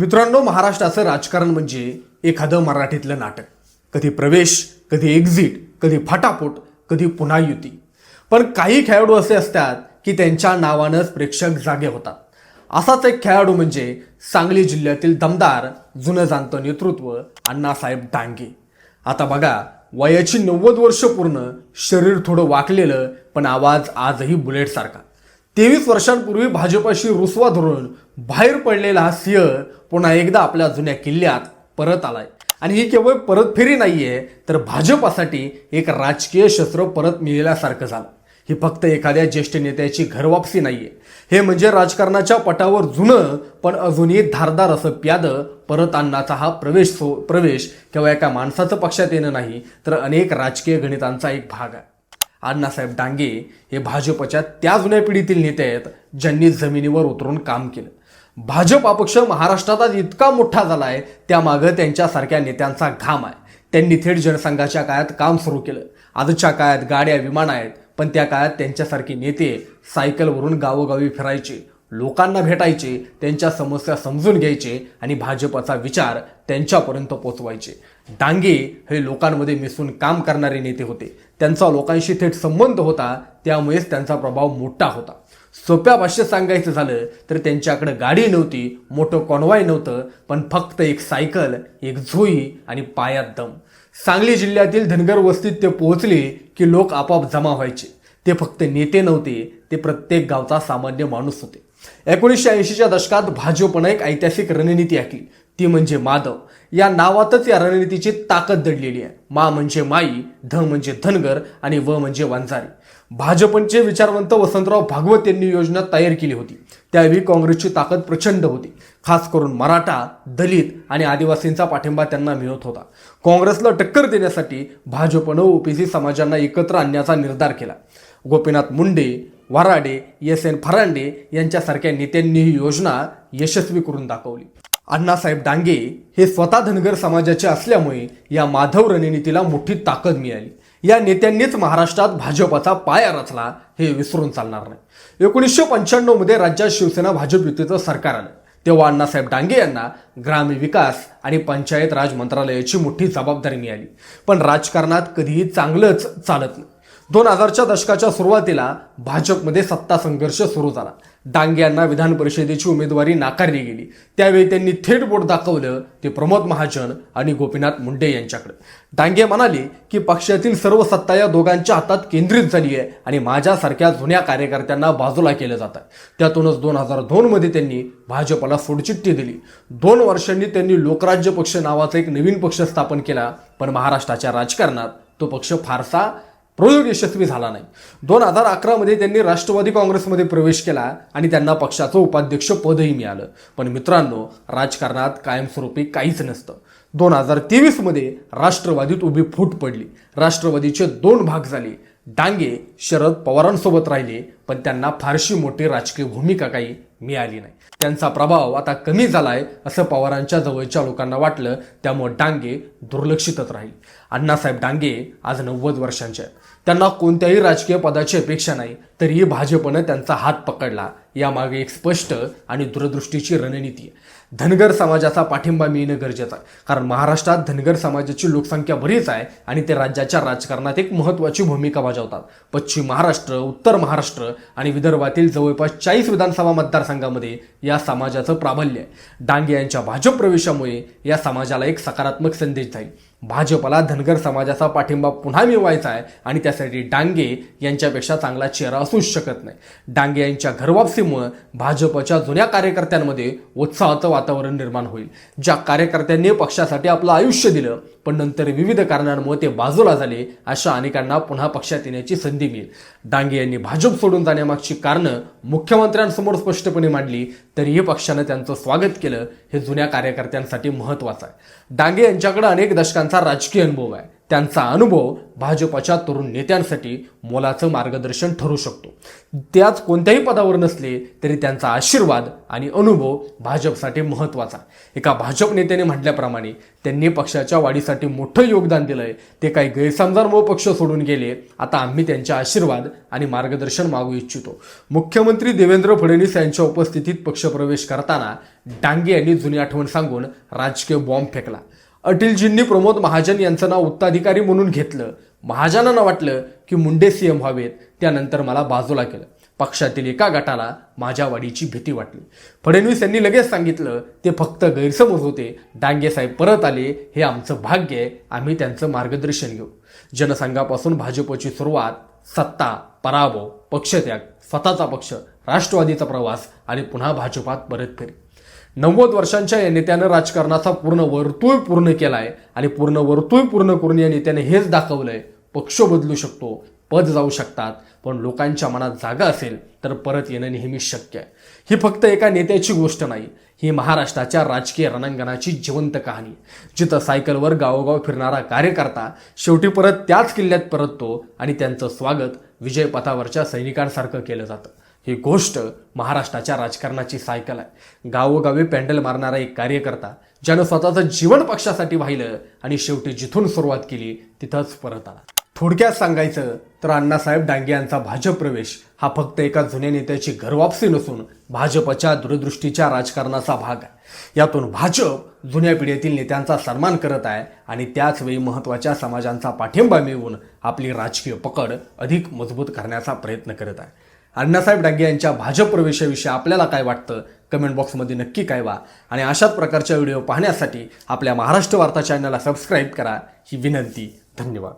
मित्रांनो महाराष्ट्राचं राजकारण म्हणजे एखादं मराठीतलं नाटक. कधी प्रवेश कधी एक्झिट कधी फटाफट कधी पुन्हा युती. पण काही खेळाडू असे असतात की त्यांच्या नावानंच प्रेक्षक जागे होतात. असाच एक खेळाडू म्हणजे सांगली जिल्ह्यातील दमदार जुनं जाणतं नेतृत्व अण्णासाहेब डांगे. आता बघा वयाची नव्वद वर्ष पूर्ण शरीर थोडं वाकलेलं पण आवाज आजही बुलेटसारखा. तेवीस वर्षांपूर्वी भाजपाशी रुसवा धरून बाहेर पडलेला हा सिंह पुन्हा एकदा आपल्या जुन्या किल्ल्यात परत आलाय. आणि ही केवळ परतफेरी नाहीये तर भाजपासाठी एक राजकीय शस्त्र परत मिळाल्यासारखं झालं. ही फक्त एखाद्या ज्येष्ठ नेत्याची घरवापसी नाहीये. हे म्हणजे राजकारणाच्या पटावर जुनं पण अजूनही धारदार असं प्याद परत आणण्याचा हा प्रवेश सो प्रवेश केवळ एका माणसाचं पक्षात येणं नाही तर अनेक राजकीय गणितांचा एक भाग आहे. अण्णासाहेब डांगे हे भाजपच्या त्या जुन्या पिढीतील नेते आहेत ज्यांनी जमिनीवर उतरून काम केलं. भाजप अपक्ष महाराष्ट्रात आज इतका मोठा झालाय त्यामागं त्यांच्यासारख्या नेत्यांचा घाम आहे. त्यांनी थेट जनसंघाच्या काळात काम सुरू केलं. आजच्या काळात गाड्या विमान आहेत पण त्या काळात त्यांच्यासारखे नेते सायकलवरून गावोगावी फिरायचे. लोकांना भेटायचे त्यांच्या समस्या समजून घ्यायचे आणि भाजपचा विचार त्यांच्यापर्यंत पोचवायचे डांगे हे लोकांमध्ये मिसळून काम करणारे नेते होते. त्यांचा लोकांशी थेट संबंध होता त्यामुळेच त्यांचा प्रभाव मोठा होता. सोप्या भाषेत सांगायचं झालं तर त्यांच्याकडे गाडी नव्हती मोठं कॉन्वाय नव्हतं पण फक्त एक सायकल एक झोई आणि पायात दम. सांगली जिल्ह्यातील धनगर वस्तीत ते पोहोचले की लोक आपोआप जमा व्हायचे. ते फक्त नेते नव्हते ते प्रत्येक गावचा सामान्य माणूस होते. एकोणीसशे ऐंशीच्या दशकात भाजपनं एक ऐतिहासिक रणनीती आखली. ती म्हणजे माधव. या नावातच या रणनीतीची ताकद दडलेली आहे. मा म्हणजे माई ध म्हणजे धनगर आणि व म्हणजे वंजारी. भाजपचे विचारवंत वसंतराव भागवत यांनी योजना तयार केली होती. त्यावेळी काँग्रेसची ताकद प्रचंड होती. खास करून मराठा दलित आणि आदिवासींचा पाठिंबा त्यांना मिळत होता. काँग्रेसला टक्कर देण्यासाठी भाजपनं ओबीसी समाजांना एकत्र आणण्याचा निर्धार केला. गोपीनाथ मुंडे वराडे एस एन फरांडे यांच्यासारख्या नेत्यांनी ही योजना यशस्वी करून दाखवली. अण्णासाहेब डांगे हे स्वतः धनगर समाजाचे असल्यामुळे या माधव रणनीतीला मोठी ताकद मिळाली. या नेत्यांनीच महाराष्ट्रात भाजपाचा पाया रचला हे विसरून चालणार नाही. एकोणीसशे पंच्याण्णवमध्ये राज्यात शिवसेना भाजप युतीचं सरकार आलं. तेव्हा अण्णासाहेब डांगे यांना ग्रामविकास आणि पंचायत राज मंत्रालयाची मोठी जबाबदारी मिळाली. पण राजकारणात कधीही चांगलंच चालत नाही. दोन हजारच्या दशकाच्या सुरुवातीला भाजपमध्ये सत्ता संघर्ष सुरू झाला. डांगे यांना विधान परिषदेची उमेदवारी नाकारली गेली. त्यावेळी त्यांनी थेट बोट दाखवलं ते प्रमोद महाजन आणि गोपीनाथ मुंडे यांच्याकडे. डांगे म्हणाले की पक्षातील सर्व सत्ता या दोघांच्या हातात केंद्रित झाली आहे आणि माझ्यासारख्या जुन्या कार्यकर्त्यांना बाजूला केलं जातं त्यातूनच दोन हजार दोनमध्ये त्यांनी भाजपला सोडचिठ्ठी दिली. दोन वर्षांनी त्यांनी लोकराज्य पक्ष नावाचा एक नवीन पक्ष स्थापन केला पण महाराष्ट्राच्या राजकारणात तो पक्ष फारसा प्रयोग यशस्वी झाला नाही. दोन हजार अकरामध्ये त्यांनी राष्ट्रवादी काँग्रेसमध्ये प्रवेश केला आणि त्यांना पक्षाचं उपाध्यक्ष पदही मिळालं. पण मित्रांनो राजकारणात कायमस्वरूपी काहीच नसतं. दोन हजार तेवीसमध्ये राष्ट्रवादीत उभी फूट पडली. राष्ट्रवादीचे दोन भाग झाले. डांगे शरद पवारांसोबत राहिले पण त्यांना फारशी मोठी राजकीय भूमिका काही मिळाली नाही. त्यांचा प्रभाव आता कमी झालाय असं पवारांच्या जवळच्या लोकांना वाटलं. त्यामुळे डांगे दुर्लक्षितच राहील. अण्णासाहेब डांगे आज नव्वद वर्षांचे त्यांना कोणत्याही राजकीय पदाची अपेक्षा नाही तरीही भाजपनं त्यांचा हात पकडला. यामागे एक स्पष्ट आणि दूरदृष्टीची रणनीती आहे. धनगर समाजाचा पाठिंबा मिळणं गरजेचं आहे. कारण महाराष्ट्रात धनगर समाजाची लोकसंख्या बरीच आहे आणि ते राज्याच्या राजकारणात एक महत्त्वाची भूमिका बजावतात. पश्चिम महाराष्ट्र उत्तर महाराष्ट्र आणि विदर्भातील जवळपास चाळीस विधानसभा मतदारसंघामध्ये या समाजाचं प्राबल्य आहे. डांगे यांच्या भाजप प्रवेशामुळे या समाजाला एक सकारात्मक संदेश जाईल. भाजपला धनगर समाजाचा पाठिंबा पुन्हा मिळवायचा आहे आणि त्यासाठी डांगे यांच्यापेक्षा चांगला चेहरा असूच शकत नाही. डांगे यांच्या घरवापसीमुळं भाजपच्या जुन्या कार्यकर्त्यांमध्ये उत्साहाचं वातावरण वातावरण निर्माण होईल. ज्या कार्यकर्त्यांनी पक्षासाठी आपलं आयुष्य दिलं पण नंतर विविध कारणांमुळे ते बाजूला झाले अशा अनेकांना पुन्हा पक्षात येण्याची संधी मिळेल. डांगे यांनी भाजप सोडून जाण्यामागची कारणं मुख्यमंत्र्यांसमोर स्पष्टपणे मांडली तरीही पक्षानं त्यांचं स्वागत केलं हे जुन्या कार्यकर्त्यांसाठी महत्त्वाचं आहे. डांगे यांच्याकडे अनेक दशकांचा राजकीय अनुभव आहे. त्यांचा अनुभव भाजपाच्या तरुण नेत्यांसाठी मोलाचं मार्गदर्शन ठरू शकतो. त्याच कोणत्याही पदावर नसले तरी त्यांचा आशीर्वाद आणि अनुभव भाजपसाठी महत्त्वाचा. एका भाजप नेत्याने म्हटल्याप्रमाणे त्यांनी पक्षाच्या वाढीसाठी मोठं योगदान दिलंय. ते काही गैरसमजांमुळे पक्ष सोडून गेले. आता आम्ही त्यांचे आशीर्वाद आणि मार्गदर्शन मागू इच्छितो. मुख्यमंत्री देवेंद्र फडणवीस यांच्या उपस्थितीत पक्षप्रवेश करताना डांगे यांनी जुनी आठवण सांगून राजकीय बॉम्ब फेकला. अटीलजींनी प्रमोद महाजन यांचं नाव उत्ताधिकारी म्हणून घेतलं. महाजनांना वाटलं की मुंडे सीएम व्हावेत त्यानंतर मला बाजूला केलं. पक्षातील एका गटाला माझ्या वाढीची भीती वाटली. फडणवीस यांनी लगेच सांगितलं ते फक्त गैरसमज होते. डांगे साहेब परत आले. हे आमचं भाग्य आहे. आम्ही त्यांचं मार्गदर्शन घेऊ. जनसंघापासून भाजपची सुरुवात सत्ता पराभव पक्षत्याग स्वतःचा पक्ष राष्ट्रवादीचा प्रवास आणि पुन्हा भाजपात परत फेरी. नव्वद वर्षांच्या या नेत्यानं राजकारणाचा पूर्ण वर्तुळ पूर्ण केला आहे आणि पूर्ण वर्तुळ पूर्ण करून या नेत्याने हेच दाखवलंय. पक्ष बदलू शकतो पद जाऊ शकतात पण लोकांच्या मनात जागा असेल तर परत येणं नेहमी शक्य आहे. ही फक्त एका नेत्याची गोष्ट नाही ही महाराष्ट्राच्या राजकीय रणांगणाची जिवंत कहाणी जिथं सायकलवर गावोगाव फिरणारा कार्यकर्ता शेवटी परत त्याच किल्ल्यात परततो आणि त्यांचं स्वागत विजयपथावरच्या सैनिकांसारखं केलं जातं. ही गोष्ट महाराष्ट्राच्या राजकारणाची सायकल आहे. गावोगावी पॅन्डल मारणारा एक कार्यकर्ता ज्यानं स्वतःचं जीवन पक्षासाठी वाहिलं आणि शेवटी जिथून सुरुवात केली तिथंच परत आला. थोडक्यात सांगायचं तर अण्णासाहेब डांगे यांचा भाजप प्रवेश हा फक्त एका जुन्या नेत्याची घरवापसी नसून भाजपच्या दूरदृष्टीच्या राजकारणाचा भाग आहे. यातून भाजप जुन्या पिढीतील नेत्यांचा सन्मान करत आहे आणि त्याच वेळी महत्त्वाच्या समाजांचा पाठिंबा मिळवून आपली राजकीय पकड अधिक मजबूत करण्याचा प्रयत्न करत आहे. अण्णासाहेब डांगे यांच्या भाजप प्रवेशाविषयी आपल्याला काय वाटतं? कमेंट बॉक्समध्ये नक्की कळवा. आणि अशाच प्रकारच्या व्हिडिओ पाहण्यासाठी आपल्या महाराष्ट्र वार्ता चॅनलला सबस्क्राईब करा. ही विनंती. धन्यवाद.